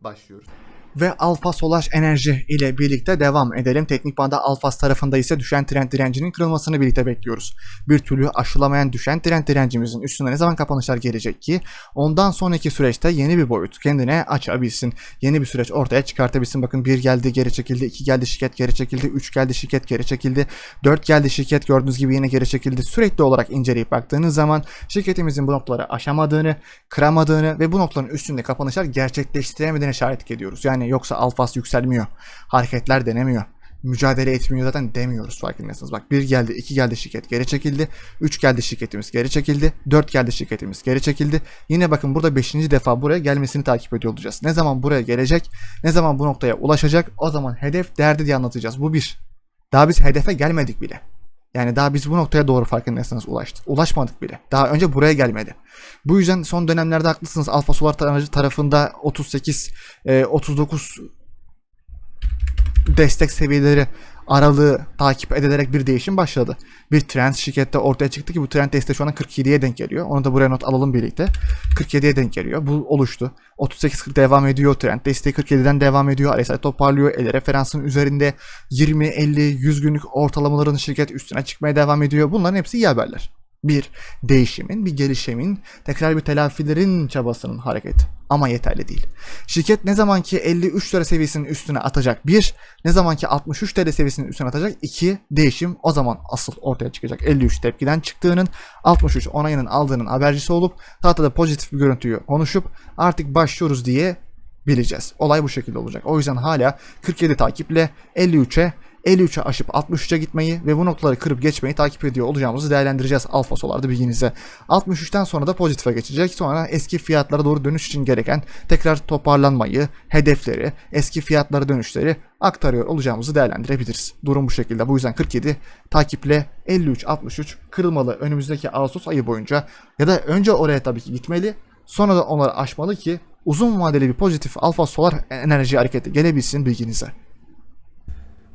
başlıyoruz. Ve Alfa Solar Enerji ile birlikte devam edelim. Teknik banda Alfas tarafında ise düşen trend direncinin kırılmasını birlikte bekliyoruz. Bir türlü aşılamayan düşen trend direncimizin üstüne ne zaman kapanışlar gelecek ki ondan sonraki süreçte yeni bir boyut kendine açabilsin. Yeni bir süreç ortaya çıkartabilsin. Bakın bir geldi geri çekildi, iki geldi şirket geri çekildi, üç geldi şirket geri çekildi, dört geldi şirket gördüğünüz gibi yine geri çekildi. Sürekli olarak inceleyip baktığınız zaman şirketimizin bu noktaları aşamadığını, kıramadığını ve bu noktaların üstünde kapanışlar gerçekleştiremediğine şahitlik ediyoruz. Yani yoksa alfas yükselmiyor, hareketler denemiyor mücadele etmiyor zaten demiyoruz farkındaysanız. Bak bir geldi, iki geldi şirket geri çekildi. Üç geldi şirketimiz geri çekildi. Dört geldi şirketimiz geri çekildi. Yine bakın burada beşinci defa buraya gelmesini takip ediyor olacağız. Ne zaman buraya gelecek, ne zaman bu noktaya ulaşacak o zaman hedef derdi diye anlatacağız. Bu bir. Daha biz hedefe gelmedik bile. Yani daha biz bu noktaya doğru farkındaysanız ulaştık. Ulaşmadık bile. Daha önce buraya gelmedi. Bu yüzden son dönemlerde haklısınız. Alfa Solar tarafında 38, 39 destek seviyeleri aralığı takip edilerek bir değişim başladı. Bir trend şirkette ortaya çıktı ki bu trend desteği şu an 47'ye denk geliyor. Onu da buraya not alalım birlikte. 47'ye denk geliyor. Bu oluştu. 38-40 devam ediyor. Trend desteği 47'den devam ediyor. RSI toparlıyor. El referansın üzerinde 20, 50, 100 günlük ortalamaların şirket üstüne çıkmaya devam ediyor. Bunların hepsi iyi haberler. Bir değişimin, bir gelişimin, tekrar bir telafilerin çabasının hareketi. Ama yeterli değil. Şirket ne zaman ki 53 lira seviyesinin üstüne atacak bir, ne zaman ki 63 TL seviyesinin üstüne atacak iki değişim o zaman asıl ortaya çıkacak. 53 tepkiden çıktığının 63 onayının aldığının habercisi olup tahtada pozitif bir görüntüyü konuşup artık başlıyoruz diye bileceğiz. Olay bu şekilde olacak. O yüzden hala 47 takiple 53'e 53'e aşıp 63'e gitmeyi ve bu noktaları kırıp geçmeyi takip ediyor olacağımızı değerlendireceğiz Alfa Solar'da bilginize. 63'ten sonra da pozitife geçecek. Sonra eski fiyatlara doğru dönüş için gereken tekrar toparlanmayı, hedefleri, eski fiyatlara dönüşleri aktarıyor olacağımızı değerlendirebiliriz. Durum bu şekilde. Bu yüzden 47 takiple 53-63 kırılmalı önümüzdeki Ağustos ayı boyunca ya da önce oraya tabii ki gitmeli sonra da onları aşmalı ki uzun vadeli bir pozitif alfa solar enerji hareketi gelebilsin bilginize.